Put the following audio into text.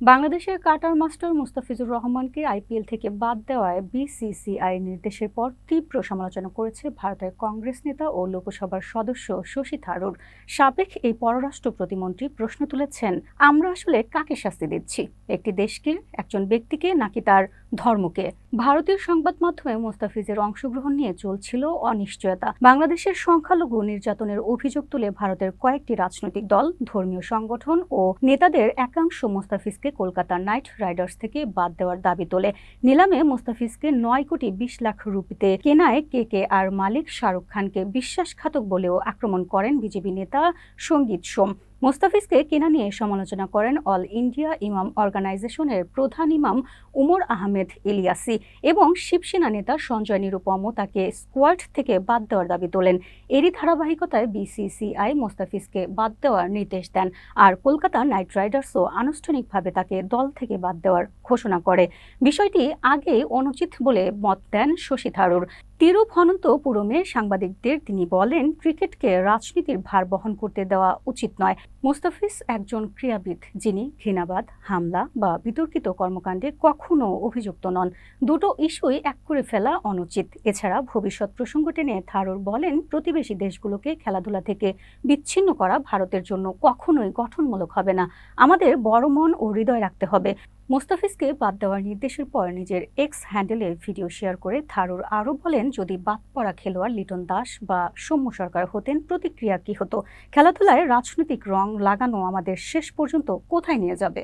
বাংলাদেশের cutter master Mustafizur রহমানকে IPL থেকে বাদ দেওয়ায় বিসিসিআই নির্দেশের পর তীব্র সমালোচনা করেছে ভারতের কংগ্রেস নেতা ও লোকসভার সদস্য শশী থারুর। সাবেক এই পররাষ্ট্র প্রতিমন্ত্রী প্রশ্ন তুলেছেন, আমরা আসলে কাকে শাস্তি দিচ্ছি? একটি দেশকে, একজন ব্যক্তিকে, নাকি তার ধর্মকে। ভারতীয় সংবাদ মাধ্যমে মোস্তাফিজের অংশগ্রহণ নিয়ে চলছিল অনিশ্চয়তা। বাংলাদেশের সংখ্যালঘু নির্যাতনের অভিযোগ তুলে ভারতের কয়েকটি রাজনৈতিক দল, ধর্মীয় সংগঠন ও নেতাদের একাংশ মোস্তাফিজকে কলকাতা নাইট রাইডার্স থেকে বাদ দেওয়ার দাবি তোলে। নিলামে মোস্তাফিজকে নয় কোটি বিশ লাখ রুপিতে কেনায় কে কে আর মালিক শাহরুখ খানকে বিশ্বাসঘাতক বলেও আক্রমণ করেন বিজেপি নেতা সংগীত সোম। মোস্তাফিজকে কেনা নিয়ে সমালোচনা করেন অল ইন্ডিয়া ইমাম অর্গানাইজেশনের প্রধান ইমাম উমর আহমেদ ইলিয়াসি এবং শিবসেনা নেতা সঞ্জয় নিরুপমও তাকে স্কোয়াড থেকে বাদ দেওয়ার দাবি তোলেন। এরই ধারাবাহিকতায় বিসিসিআই মোস্তাফিজকে বাদ দেওয়ার নির্দেশ দেন আর কলকাতা নাইট রাইডার্সও আনুষ্ঠানিকভাবে তাকে দল থেকে বাদ দেওয়ার ঘোষণা করে। বিষয়টি আগেই অনুচিত বলে মত দেন শশী থারুর। তিরুভনন্তপুরমে সাংবাদিকদের তিনি বলেন, ক্রিকেটকে রাজনীতির ভার বহন করতে দেওয়া উচিত নয়। মোস্তাফিজ একজন ক্রীড়াবিদ, যিনি ঘৃণাবাদ, হামলা বা বিতর্কিত কর্মকাণ্ডে কখনো অভিযুক্ত নন। দুটো ইস্যুই এক করে ফেলা অনুচিত। এছাড়া ভবিষ্যৎ প্রসঙ্গ টেনে থারুর বলেন, প্রতিবেশী দেশগুলোকে খেলাধুলা থেকে বিচ্ছিন্ন করা ভারতের জন্য কখনোই গঠনমূলক হবে না। আমাদের বড় মন ও হৃদয় রাখতে হবে। মোস্তাফিজকে বাদ দেওয়ার নির্দেশের পর নিজের এক্স হ্যান্ডেলে ভিডিও শেয়ার করে থারুর আরও বলেন, যদি বাদ পড়া খেলোয়াড় লিটন দাস বা সৌম্য সরকার হতেন, প্রতিক্রিয়া কি হতো? খেলাধুলায় রাজনৈতিক রং লাগানো আমাদের শেষ পর্যন্ত কোথায় নিয়ে যাবে?